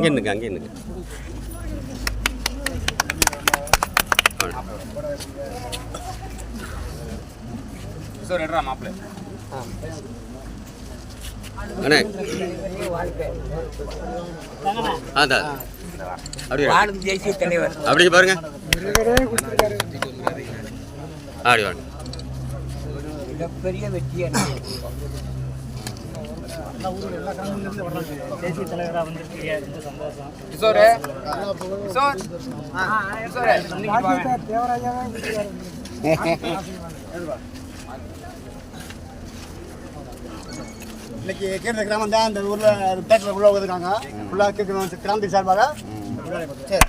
அங்கே நிற்க அங்கே நிற்க அண்ணே. அதான் அப்படி வாங்க. வாழும் தேசிய தலைவர். அப்படி பாருங்க. அப்படி வாங்க. மிகப்பெரிய வெற்றி தேசிய தலைவராக வந்திருக்கீங்க ரொம்ப சந்தோஷம் கிஷோரு. கிஷோர் கிஷோரு. இன்னைக்கு இன்னைக்கு கிராமம் தான் அந்த ஊரில் பேட்டில் உள்ள வந்துருக்காங்க ஃபுல்லாக கேட்குறோம் கிராமத்துக்கு சார்பாக. சரி.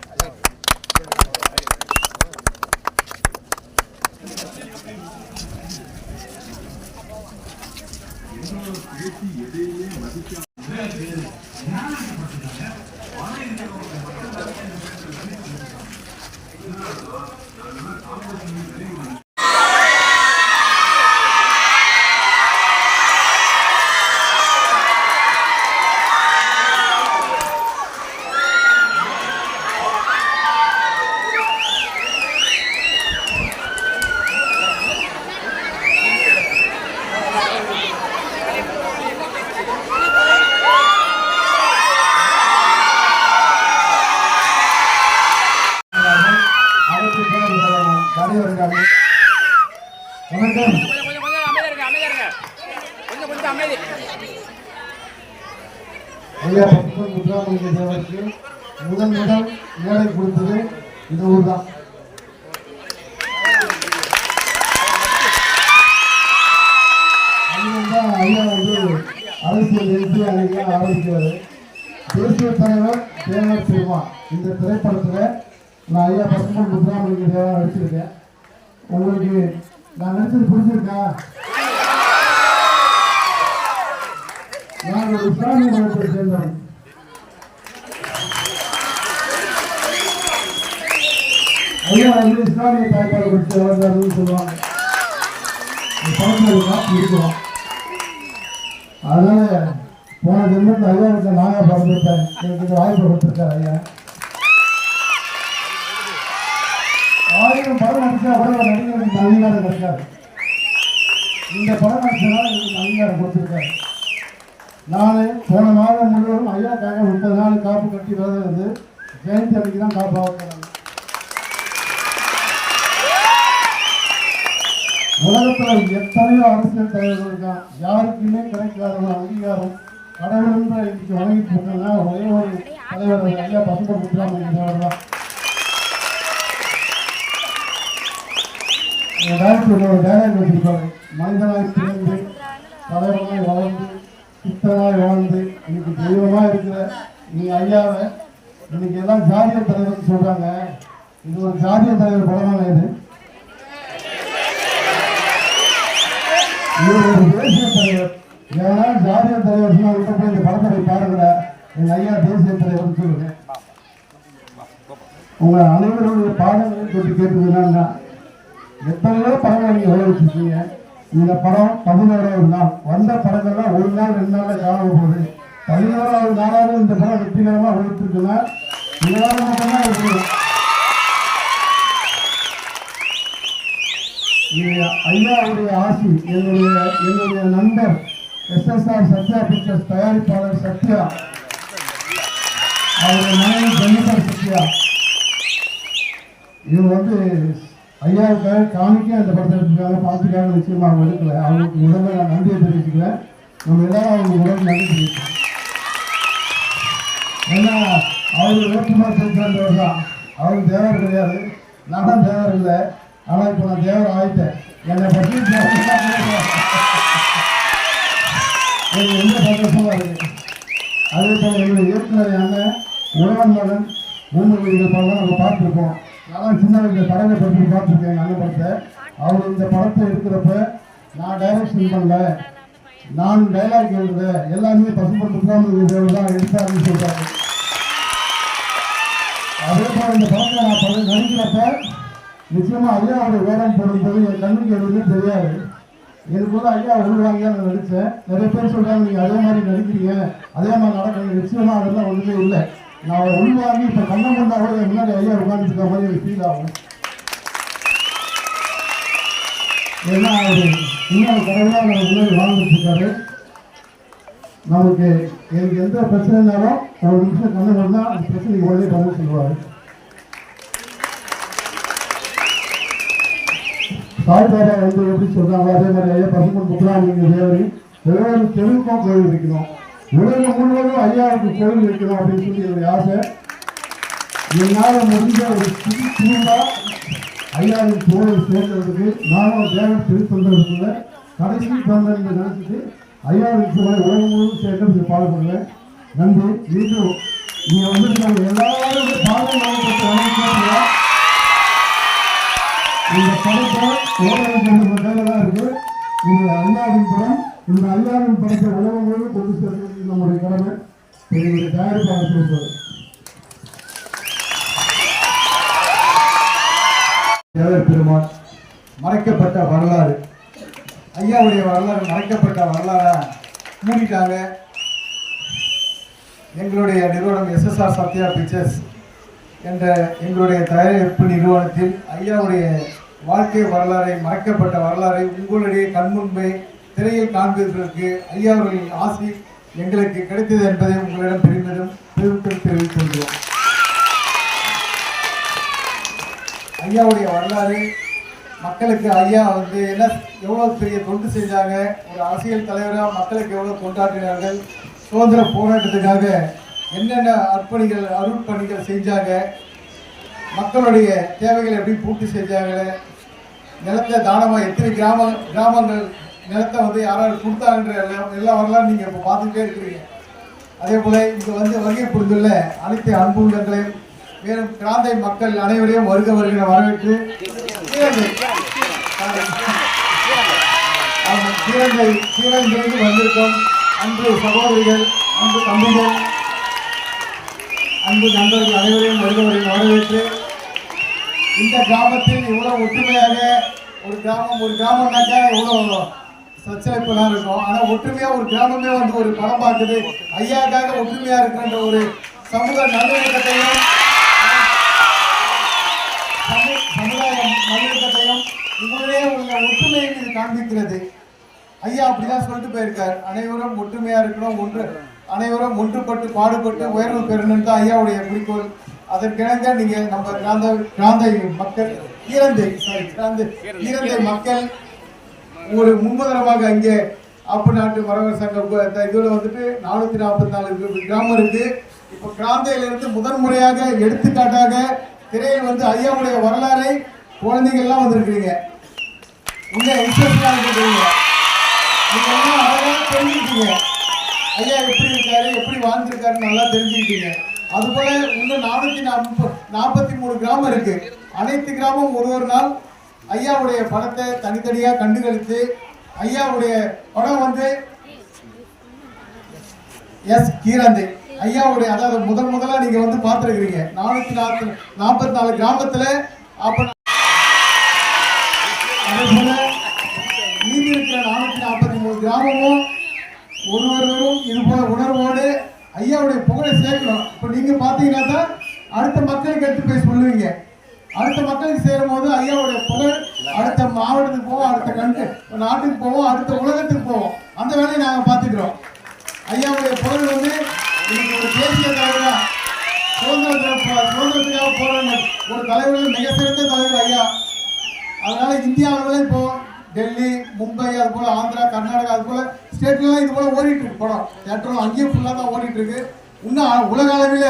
அமைதி ஐயா பசுமன் முத்துராமலிங்க தேவருக்கு முதல் முதல் மேடை கொடுத்தது இந்த ஊர் தான் ஐயா வந்து அரசியல் எழுதி அன்னைக்கு ஆரம்பிக்கிறாரு. தேசிய தலைவர் தேவர் பெருமான் இந்த திரைப்படத்தில் நான் ஐயா பசுமன் முத்துராமலிங்க தேவா நடிச்சிருக்கேன் உங்களுக்கு நான் நடிச்சது புரிஞ்சிருக்கேன் நான் ஒரு இஸ்லாமிய மதத்தை சேர்ந்தவன். ஐயா வந்து இஸ்லாமிய தாய்ப்பாடு படித்து வளர்ந்தாருன்னு சொல்லுவாங்க. இந்த படத்தில் இருக்கிறோம் அதனால போன ஜென்மத்தில் ஐயா வீட்டில் நாங்கள் பிறந்துட்டேன் எனக்கு வாய்ப்பு கொடுத்துருக்காரு ஐயா. ஆயிரம் படம் நடிச்சா கூட ஒரு நடிகருக்கு அங்கீகாரம் கிடைக்காது இந்த படம் நடிச்சதுனால எனக்கு அங்கீகாரம் கொடுத்துருக்காரு. நான் போன மாதம் முழுவதும் ஐயாக்காக முப்பது நாள் காப்பு கட்டி விரதம் இருந்து ஜெயந்தி அன்னைக்கு தான் காப்பாக உலகத்தில் எத்தனையோ அரசியல் தலைவர்கள் இருக்கான் யாருக்குமே கிடைக்காத ஒரு அங்கீகாரம் கடவுள் இன்னைக்கு வழங்கிட்டு இருக்காங்க ஒரே ஒரு தலைவர் ஐயா பசும முத்துராமலிங்க தான். டைரக்டர் ஒரு டைலாக் வச்சிருப்பாரு. மனிதனாய் பிறந்து தலைவனாய் வளர்ந்து இத்தனை வாழ்ந்து இன்னைக்கு தெய்வமா இருக்கிற நீ ஐயாவை இன்னைக்கு எல்லாம் ஜாதிய தலைவர்னு சொல்றாங்க. இது ஒரு ஜாதிய தலைவர் படமா இது? இவர் ஒரு தேசிய தலைவர். ஏன்னா ஜாதிய தலைவர் சொன்னா போய் இந்த படத்தை போய் பாருங்க எங்கள் ஐயா தேசிய தலைவர்னு சொல்லுங்க. உங்க அனைவருடைய பாடங்களையும் சொல்லி கேட்டதுன்னா எத்தனையோ நீங்கள் நீங்க வச்சுருக்கீங்க இந்த படம் பதினோராவது நாள். வந்த படங்கள்லாம் ஒரு நாள் ரெண்டு நாள் காணாம போகுது. பதினோராவது நாளாவது இந்த படம் வெற்றிகரமாக உழைச்சிருக்குன்னா இதனால மட்டும்தான் இருக்கு இது ஐயாவுடைய ஆசி என்னுடைய என்னுடைய நண்பர் எஸ்எஸ்ஆர் சத்யா பிக்சர்ஸ் தயாரிப்பாளர் சத்யா. அவருடைய மனைவி ஜெனிஃபர் சத்யா. இது வந்து ஐயாவுக்காக காணிக்க அந்த படத்தை எடுத்துருக்காங்க பார்த்துக்காக நிச்சயமா அவங்க எடுக்கல அவங்களுக்கு உடனே நான் நன்றியை தெரிவிச்சுக்கிறேன். நம்ம எல்லாரும் அவங்க உடனே நன்றி தெரிவிக்கிறோம். ஏன்னா அவர் வேற்றுமார் சேர்ந்தவர் தான். அவர் தேவர் கிடையாது. நான் தான் தேவர் இல்லை. ஆனால் இப்போ நான் தேவர் ஆயிட்டேன். என்னை பற்றி தேவர் எனக்கு ரொம்ப சந்தோஷமா இருக்கு அதே போல எங்களுடைய இயக்குநரையான உழவன் மகன். பூமிகள் படம் நம்ம பார்த்துருப்போம். நான் சின்ன வயசுல படத்தை பற்றி பார்த்துருக்கேன் எங்கள் படத்தை. அவர் இந்த படத்தை எடுக்கிறப்ப நான் டைரக்ஷன் பண்ணல. நான் டைலாக் எழுத எல்லாமே பசும்பட்டு முத்துராமலிங்க தேவர் தான் எடுத்தாருன்னு சொல்கிறாரு அதே போல் இந்த படத்தை நான் பண்ண நினைக்கிறப்ப நிச்சயமாக ஐயா அவருடைய வேடம் போடும்போது என் கண்ணுக்கு எதுவுமே தெரியாது. எனக்குள்ள ஐயா உள்வாங்க நான் நடித்தேன் நிறைய பேர் சொல்கிறாங்க நீங்கள் அதே மாதிரி நடிக்கிறீங்க. அதே மாதிரி நடக்கிறீங்க நிச்சயமாக அதெல்லாம் ஒன்றுமே இல்லை. நான் உள்வாங்கி இப்ப கண்ணம் கொண்டா கூட என் முன்னாடி ஐயா உட்காந்துருக்க மாதிரி எனக்கு ஃபீல் ஆகும். ஏன்னா அவர் இன்னொரு கடவுளாக நம்ம முன்னாடி வாழ்ந்துட்டு நமக்கு எனக்கு எந்த பிரச்சனைனாலும் ஒரு நிமிஷம் கண்ணு கொண்டா அந்த பிரச்சனைக்கு உடனே பதில் சொல்லுவாரு. சாய்பாபா வந்து எப்படி சொல்றாங்க அதே மாதிரி ஐயா பசுமன் முத்துராமலிங்க தேவரி ஒவ்வொரு தெருவுக்கும் கோயில் இருக்கணும் உலகம் முழுவதும் ஐயாவுக்கு கோவில் வைக்கணும் அப்படின்னு சொல்லி என்னுடைய ஆசை. என்னால் முடிஞ்ச ஒரு சிறு சின்னதா ஐயாவின் கோயில் சேர்க்கிறதுக்கு நானும் தேவன் திருத்தொண்டருக்குள்ள கடைசி பன்னெண்டு நினைச்சிட்டு ஐயாவின் கோயில் உலகம் முழுவதும் சேர்க்க சேர்க்கறதுக்கு பாடுபடுவேன் நன்றி. மீண்டும் நீங்க வந்து எல்லாரும் பாதை மாவட்டத்தை இந்த படத்தை ஓரளவுக்கு தான் இருக்கு. இந்த அல்லாவின் படம் இந்த அல்லாவின் படத்தை உலகம் முழுவதும் கொண்டு சேர்க்கிறது நம்முடைய கடமை எங்களுடைய தயாரிப்பாளர் சொல்வது தேவர் பெருமாள் மறைக்கப்பட்ட வரலாறு. ஐயாவுடைய வரலாறு மறைக்கப்பட்ட வரலாறை? மூடிட்டாங்க. எங்களுடைய நிறுவனம் எஸ்எஸ்ஆர் சத்யா பிக்சர்ஸ் என்ற எங்களுடைய தயாரிப்பு நிறுவனத்தில் ஐயாவுடைய வாழ்க்கை வரலாறை மறைக்கப்பட்ட வரலாறை உங்களுடைய கண்முன்பை திரையில் காண்பதற்கு ஐயா அவர்களின் ஆசி எங்களுக்கு கிடைத்தது என்பதை உங்களிடம் பெருமிதம் பெருமிதம் தெரிவித்துள்ளோம் ஐயாவுடைய வரலாறு மக்களுக்கு ஐயா வந்து என்ன எவ்வளோ பெரிய தொண்டு செஞ்சாங்க ஒரு அரசியல் தலைவராக மக்களுக்கு எவ்வளோ கொண்டாடினார்கள் சுதந்திர போராட்டத்துக்காக என்னென்ன அர்ப்பணிகள் அருட்பணிகள் செஞ்சாங்க மக்களுடைய தேவைகளை எப்படி பூர்த்தி செஞ்சாங்க நிலத்தை தானமாக எத்தனை கிராம கிராமங்கள் நிலத்தை வந்து யாராவது கொடுத்தாங்கன்ற எல்லாம் எல்லா வரலாம் நீங்கள் இப்போ பார்த்துக்கிட்டே இருக்கிறீங்க. அதே போல் இங்கே வந்து வருகை புரிந்துள்ள அனைத்து அன்பு உள்ளங்களையும் மேலும் கிராந்தை மக்கள் அனைவரையும் வருக வருகிற வரவேற்று சீரங்கை ஆமாம், சீரங்கை சீரங்கிலிருந்து வந்திருக்கும் அன்பு சகோதரிகள் அன்பு தம்பிகள் அன்பு நண்பர்கள் அனைவரையும் வருக வருகிற வரவேற்று இந்த கிராமத்தில் இவ்வளவு ஒற்றுமையாக ஒரு கிராமம் ஒரு கிராமம்னாக்கா இவ்வளோ சச்சரிப்புலாம் இருக்கும். ஆனா ஒற்றுமையா ஒரு கிராமமே வந்து ஒரு படம் பார்க்குது. ஐயாக்காக ஒற்றுமையா இருக்கின்ற ஒரு சமூக நல்லிணக்கத்தையும் சமுதாய நல்லிணக்கத்தையும் உங்களுடைய உள்ள ஒற்றுமையை இது காண்பிக்கிறது. ஐயா அப்படிதான் சொல்லிட்டு போயிருக்கார். அனைவரும் ஒற்றுமையா இருக்கணும். ஒன்று அனைவரும் ஒன்றுபட்டு பாடுபட்டு உயர்வு பெறணும் தான் ஐயாவுடைய குறிக்கோள். அதற்கிணங்க நீங்க நம்ம கிராந்த கிராந்தை மக்கள் ஈரந்தை சாரி கிராந்தை ஈரந்தை மக்கள் ஒரு முன்முதலமாக அங்கே ஆப்பு நாட்டு மரவர் சங்கம் கு- இந்த இதுல வந்துட்டு நானூற்றி நாற்பத்தி நாலு கிராமம் இருக்குது இப்போ கிராந்தையிலிருந்து முதன்முறையாக எடுத்துக்காட்டாக திரையில் வந்து ஐயாவுடைய வரலாறை குழந்தைகள்லாம் எல்லாம் வந்திருக்கிறீங்க. உங்க இன்ட்ரெஸ்டா இருக்கிறீங்க நீங்க எல்லாம் அழகா தெரிஞ்சுக்கிட்டீங்க. ஐயா எப்படி இருக்காரு எப்படி வாழ்ந்திருக்காருன்னு நல்லா தெரிஞ்சுக்கிட்டீங்க. அதுபோல் இன்னும் நானூற்றி நாற்ப- நாற்பத்தி மூணு கிராமம் இருக்குது அனைத்து கிராமம் ஒரு ஒரு நாள் ஐயாவுடைய படத்தை தனித்தனியாக கண்டுகளித்து ஐயாவுடைய படம் வந்து எஸ் கீரந்தை. ஐயாவுடைய அதாவது முதல் முதலா நீங்க வந்து பார்த்துருக்கிறீங்க. நானூத்தி நாற்பத்தி நாற்பத்தி நாலு கிராமத்துல அப்ப மீதி இருக்கிற நானூத்தி நாற்பத்தி மூணு கிராமமும் ஒருவரும் இது போல உணர்வோடு ஐயாவுடைய புகழை சேர்க்கணும். இப்போ நீங்க பாத்தீங்கன்னா தான் அடுத்த மக்களுக்கு எடுத்து போய் சொல்லுவீங்க. அடுத்த மக்களுக்கு சேரும் போது ஐயாவுடைய புகழ் அடுத்த மாவட்டத்துக்கு போவோம் அடுத்த கண்டு நாட்டுக்கு போவோம் அடுத்த உலகத்துக்கு போவோம். அந்த வேலையை நாங்கள் பார்த்துக்கிறோம். ஐயாவுடைய புகழ் வந்து இன்னைக்கு ஒரு தேசிய தலைவரா சுதந்திரத்துல சுதந்திரத்துக்காக போராடின ஒரு தலைவர்கள் மிக சிறந்த தலைவர் ஐயா. அதனால இந்தியாவில் இப்போ டெல்லி மும்பை அது போல் ஆந்திரா கர்நாடகா அது போல் ஸ்டேட்லாம் இது போல் ஓடிட்டு இருக்கு படம். தேட்டரும் அங்கேயும் ஃபுல்லாக தான் ஓடிட்டு இருக்கு. இன்னும் உலக அளவில்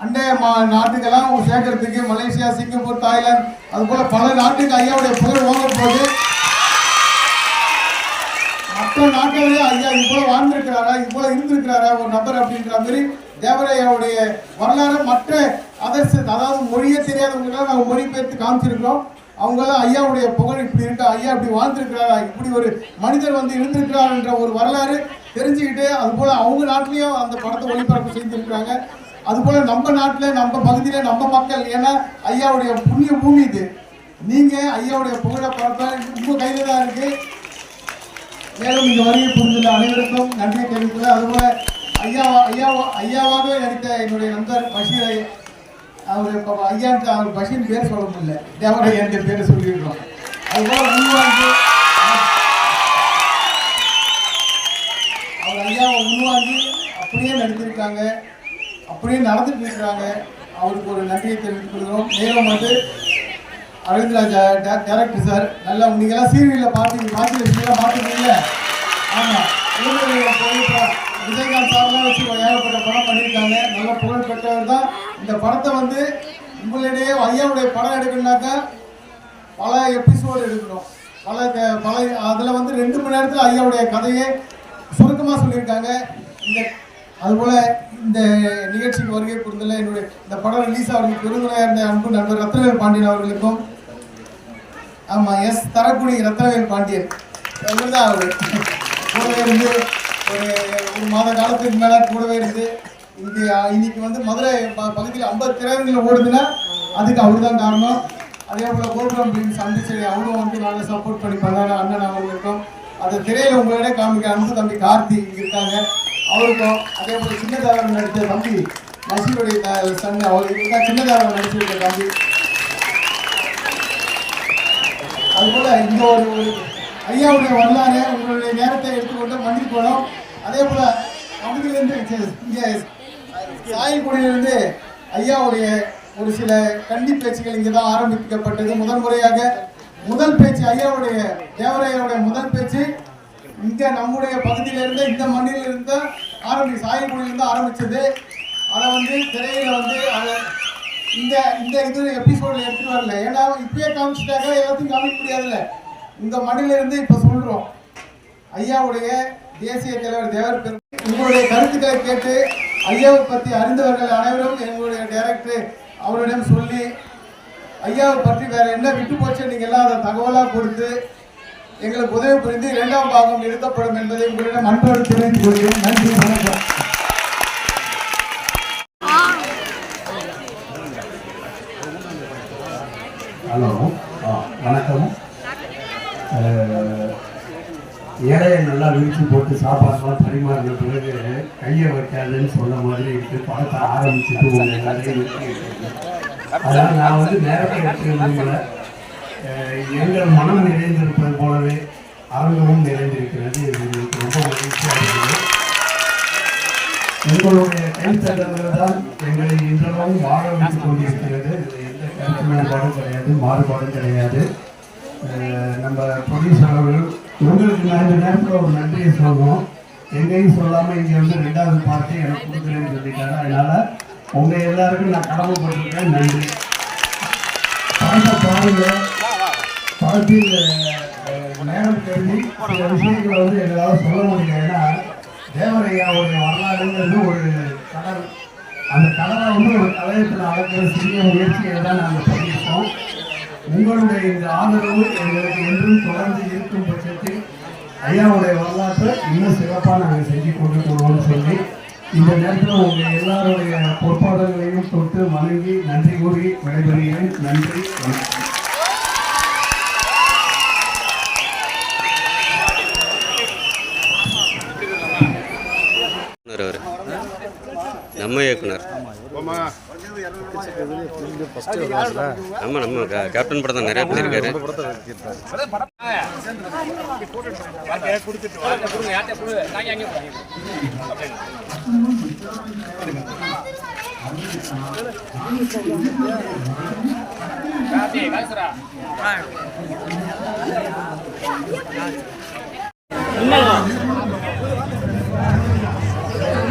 அண்டைய மா நாட்டுக்கெல்லாம் சேர்க்கறதுக்கு மலேசியா சிங்கப்பூர் தாய்லாந்து அது போல பல நாட்டுக்கு ஐயாவுடைய புகழ் ஓங்க போது. மற்ற நாட்டிலேயே ஐயா இது போல வாழ்ந்திருக்கிறாரா இது போல இருந்திருக்கிறாரா ஒரு நபர் அப்படின்ற மாதிரி தேவரையாவுடைய வரலாறு மற்ற அதர்ஸ் அதாவது மொழியே தெரியாதவங்களாம் நாங்கள் மொழிபெயர்த்து காமிச்சிருக்கிறோம். அவங்களாம் ஐயாவுடைய புகழ் இப்படி இருக்கா ஐயா இப்படி வாழ்ந்திருக்கிறாரா இப்படி ஒரு மனிதர் வந்து இருந்திருக்கிறார் என்ற ஒரு வரலாறு தெரிஞ்சுக்கிட்டு அது போல அவங்க நாட்டிலையும் அந்த படத்தை ஒளிபரப்பு செய்திருக்கிறாங்க. அதுபோல் நம்ம நாட்டில் நம்ம பகுதியில் நம்ம மக்கள் ஏன்னா ஐயாவுடைய புண்ணிய பூமி இது. நீங்கள் ஐயாவுடைய புகழை பரப்ப உங்க கையில் தான் இருக்குது மேலும் இந்த வரியை புரிந்துள்ள அனைவருக்கும் நன்றியை தெரிவித்துள்ள அதுபோல் ஐயா ஐயா ஐயாவாகவே நடித்த என்னுடைய நண்பர் பஷீரை அவர் ஐயா அவர் பஷீர் பேர் சொல்ல முடியல. தேவரையா என்ற பேரை சொல்லியிருக்கோம் அதுபோல் உள்வாங்கி அவர் ஐயாவை உள்வாங்கி அப்படியே நடித்திருக்காங்க. அப்படியே நடந்துட்டு இருக்கிறாங்க. அவருக்கு ஒரு நன்றியை தெரிவித்துக் கொள்கிறோம். மேலும் வந்து அரவிந்த்ராஜா டேரக்டர் சார் நல்லா நீங்களாம் சீரியலில் பார்த்தீங்க பார்த்துருக்கீங்களா பார்த்துருக்கீங்களா ஆமாம் விஜயகாந்த் சார்லாம் வச்சு ஏகப்பட்ட படம் பண்ணியிருக்காங்க. நல்ல புகழ் பெற்றவர் தான். இந்த படத்தை வந்து உங்களிடையே ஐயாவுடைய படம் எடுக்கணும்னாக்கா பல எபிசோடு எடுக்கணும். பல பல அதில் வந்து ரெண்டு மணி நேரத்தில் ஐயாவுடைய கதையை சுருக்கமாக சொல்லியிருக்காங்க. இந்த அதுபோல் இந்த நிகழ்ச்சிக்கு வருகை புரிந்துள்ள என்னுடைய இந்த படம் ரிலீஸ் ஆகிறதுக்கு பெருந்துணையாக இருந்த அன்பு நண்பர் ரத்னவேல் பாண்டியன் அவர்களுக்கும் ஆமாம் எஸ் தரக்குடி ரத்னவேல் பாண்டியன். இவர் தான் அவர். கூடவே இருந்து ஒரு ஒரு மாத காலத்துக்கு மேலே கூடவே இருந்து இங்கே இன்னைக்கு வந்து மதுரை ப- பகுதியில் ஐம்பது திரையரங்கில் ஓடுதுன்னா அதுக்கு அவர் தான் காரணம். அதே போல் கோபுரம் பிலிம்ஸ் அம்பிச்சேரி அவரும் வந்து நல்லா சப்போர்ட் பண்ணி பண்ணாங்க அண்ணன் அவங்களுக்கும் அந்த திரையில உங்களோட காமிக்க அன்பு தம்பி கார்த்தி இருக்காங்க. அவருக்கும் அதே போல் சின்னதாரம் நடித்த தம்பி நசீருடைய த- சன் அவர் இவங்க தான் சின்னதாரம் நடிச்சிருக்க தம்பி. அதுபோல இந்த ஒரு ஒரு ஐயாவுடைய வரலாறு உங்களுடைய நேரத்தை எடுத்துக்கொண்டு மன்னிக்கணும் அதே போல அவங்களிலிருந்து இங்கே சாயக்குடியிலிருந்து ஐயாவுடைய ஒரு சில கண்டி பேச்சுகள் இங்கே தான் ஆரம்பிக்கப்பட்டது. முதல் முறையாக முதல் பேச்சு ஐயாவுடைய தேவரையாவுடைய முதல் பேச்சு இங்க நம்முடைய பகுதியிலிருந்து இந்த மண்ணிலிருந்து ஆரம்பி சாயங்குடியிலிருந்து ஆரம்பிச்சது. அதை வந்து திரையில வந்து அதை இந்த இந்த இது எபிசோடில் எடுத்துட்டு வரல. ஏன்னா இப்பயே காமிச்சிட்டாக்க எல்லாத்தையும் காமிக்க முடியாதுல்ல. இந்த மண்ணிலிருந்து இப்போ சொல்கிறோம் ஐயாவுடைய தேசிய தலைவர் தேவர் பெரும் உங்களுடைய கருத்துக்களை கேட்டு ஐயாவை பற்றி அறிந்தவர்கள் அனைவரும் எங்களுடைய டைரக்டர் அவரிடம் சொல்லி ஐயாவை பற்றி வேற என்ன விட்டு போச்சு நீங்கள் எல்லாம் அதை தகவலாக கொடுத்து எங்களுக்கு உதவி புரிந்து இரண்டாம் பாகம் எடுக்கப்படும் என்பதை உங்களிடம் அன்போடு தெரிவித்துக் கொள்கிறேன். நன்றி வணக்கம். ஹலோ. ஆ வணக்கம். ஏழையை நல்லா விரிச்சு போட்டு சாப்பாடுலாம் பரிமாறின பிறகு கையை வைக்காதுன்னு சொன்ன மாதிரி இருக்கு. படத்தை ஆரம்பிச்சுட்டு உங்களை எல்லாத்தையும் அதனால் நான் வந்து நேரத்தை எடுத்துக்க எங்கள் மனம் நிறைந்திருப்பது போலவே அரங்கமும் நிறைந்திருக்கிறது. இது எனக்கு ரொம்ப மகிழ்ச்சியாக இருக்குது. உங்களுடைய கைத்தட்டங்கள் தான் எங்களை இன்றளவும் வாழ வைத்துக் கொண்டிருக்கிறது. எந்த கருத்து வேறுபாடும் கிடையாது மாறுபாடும் கிடையாது. நம்ம ப்ரொடியூசர் அவர்கள் உங்களுக்கு நான் இந்த நேரத்தில் ஒரு நன்றியை சொல்லணும் எங்கேயும் சொல்லாமல் இங்கே வந்து ரெண்டாவது பார்ட்டி எனக்கு கொடுக்குறேன்னு சொல்லிட்டாங்க. அதனால் உங்கள் எல்லாருக்கும் நான் கடமைப்பட்டிருக்கேன் நன்றி. பாருங்க படத்தில் நேரம் கருதி சில விஷயங்களை வந்து எங்களால் சொல்ல முடியல. ஏன்னா தேவரையாவுடைய வரலாறுங்கிறது ஒரு கடல் அந்த கடலை வந்து ஒரு கலையத்தில் அளக்கிற சிறிய முயற்சியை தான் நாங்கள் பண்ணியிருக்கோம். உங்களுடைய இந்த ஆதரவு எங்களுக்கு என்றும் தொடர்ந்து இருக்கும் பட்சத்தில் ஐயாவுடைய வரலாற்றை இன்னும் சிறப்பாக நாங்கள் செஞ்சு கொண்டு போவோம்னு சொல்லி இந்த நேரத்தில் உங்கள் எல்லாருடைய பொற்பாதங்களையும் தொட்டு வணங்கி நன்றி கூறி விடைபெறுகிறேன். நன்றி வணக்கம் இயக்குனர் அவர் நம்ம இயக்குனர். ஆமாம் நம்ம கேப்டன் படம் தான் நிறைய பண்ணியிருக்காரு. கொடுங்க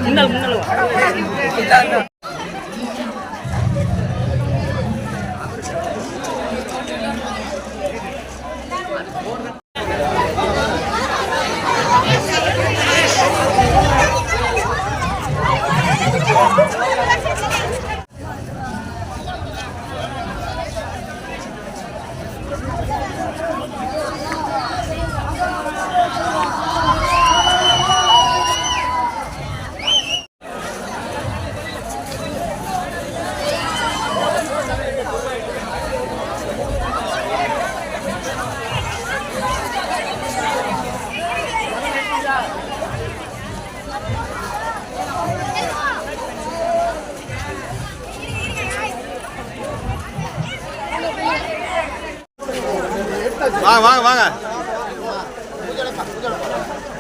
முன்னாள் வா. முன்னாள்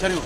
சரிங்க